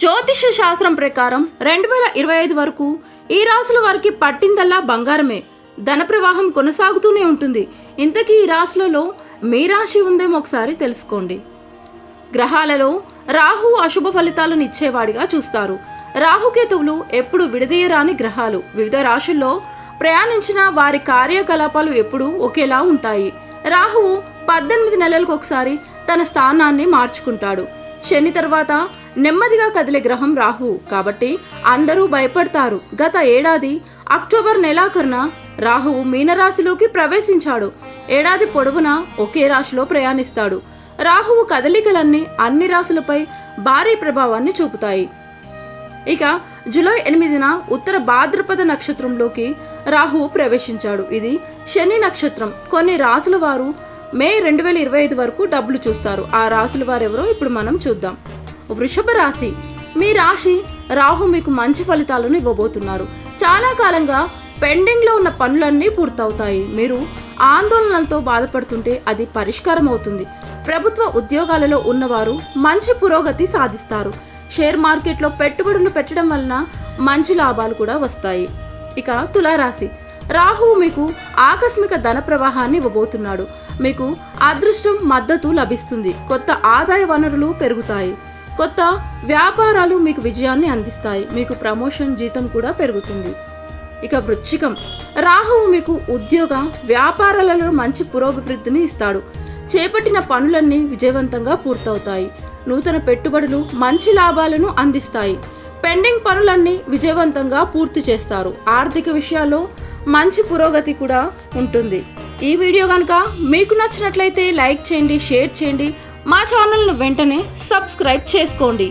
జ్యోతిష శాస్త్రం ప్రకారం రెండు వేల ఇరవై ఐదు వరకు ఈ రాసుల వారికి పట్టిందల్లా బంగారమే. ధన ప్రవాహం కొనసాగుతూనే ఉంటుంది. ఇంతకీ ఈ రాశులలో మీ రాశి ఉందేమో ఒకసారి తెలుసుకోండి. గ్రహాలలో రాహు అశుభ ఫలితాలను ఇచ్చేవాడిగా చూస్తారు. రాహుకేతువులు ఎప్పుడు విడదీయరాని గ్రహాలు. వివిధ రాశుల్లో ప్రయాణించిన వారి కార్యకలాపాలు ఎప్పుడూ ఒకేలా ఉంటాయి. రాహువు పద్దెనిమిది నెలలకు ఒకసారి తన స్థానాన్ని మార్చుకుంటాడు. శని తర్వాత నెమ్మదిగా కదిలే గ్రహం రాహు. కాబట్టి అందరూ భయపడతారు. గత ఏడాది అక్టోబర్ నెలాఖరున రాహువు మీనరాశిలోకి ప్రవేశించాడు. ఏడాది పొడవునా ఒకే రాశిలో ప్రయాణిస్తాడు. రాహువు కదలికలన్నీ అన్ని రాశులపై భారీ ప్రభావాన్ని చూపుతాయి. ఇక జూలై ఎనిమిదిన ఉత్తర భాద్రపద నక్షత్రంలోకి రాహువు ప్రవేశించాడు. ఇది శని నక్షత్రం. కొన్ని రాసుల వారు మే రెండు వేల ఇరవై ఐదు వరకు డబ్బులు చూస్తారు. ఆ రాసుల వారెవరో ఇప్పుడు మనం చూద్దాం. వృషభ రాశి. మీ రాశి రాహు మీకు మంచి ఫలితాలను ఇవ్వబోతున్నారు. చాలా కాలంగా పెండింగ్లో ఉన్న పనులన్నీ పూర్తవుతాయి. మీరు ఆందోళనలతో బాధపడుతుంటే అది పరిష్కారం అవుతుంది. ప్రభుత్వ ఉద్యోగాలలో ఉన్నవారు మంచి పురోగతి సాధిస్తారు. షేర్ మార్కెట్లో పెట్టుబడులు పెట్టడం వలన మంచి లాభాలు కూడా వస్తాయి. ఇక తులారాశి. రాహువు మీకు ఆకస్మిక ధన ప్రవాహాన్ని ఇవ్వబోతున్నాడు. మీకు అదృష్టం మద్దతు లభిస్తుంది. కొత్త ఆదాయ వనరులు పెరుగుతాయి. కొత్త వ్యాపారాలు మీకు విజయాన్ని అందిస్తాయి. మీకు ప్రమోషన్ జీతం కూడా పెరుగుతుంది. ఇక వృచ్చికం. రాహువు మీకు ఉద్యోగ వ్యాపారాలలో మంచి పురోభివృద్ధిని ఇస్తాడు. చేపట్టిన పనులన్నీ విజయవంతంగా పూర్తవుతాయి. నూతన పెట్టుబడులు మంచి లాభాలను అందిస్తాయి. పెండింగ్ పనులన్నీ విజయవంతంగా పూర్తి చేస్తారు. ఆర్థిక విషయాల్లో మంచి పురోగతి కూడా ఉంటుంది. ఈ వీడియో కనుక మీకు నచ్చినట్లయితే లైక్ చేయండి షేర్ చేయండి. మా ఛానల్ను వెంటనే సబ్స్క్రైబ్ చేసుకోండి.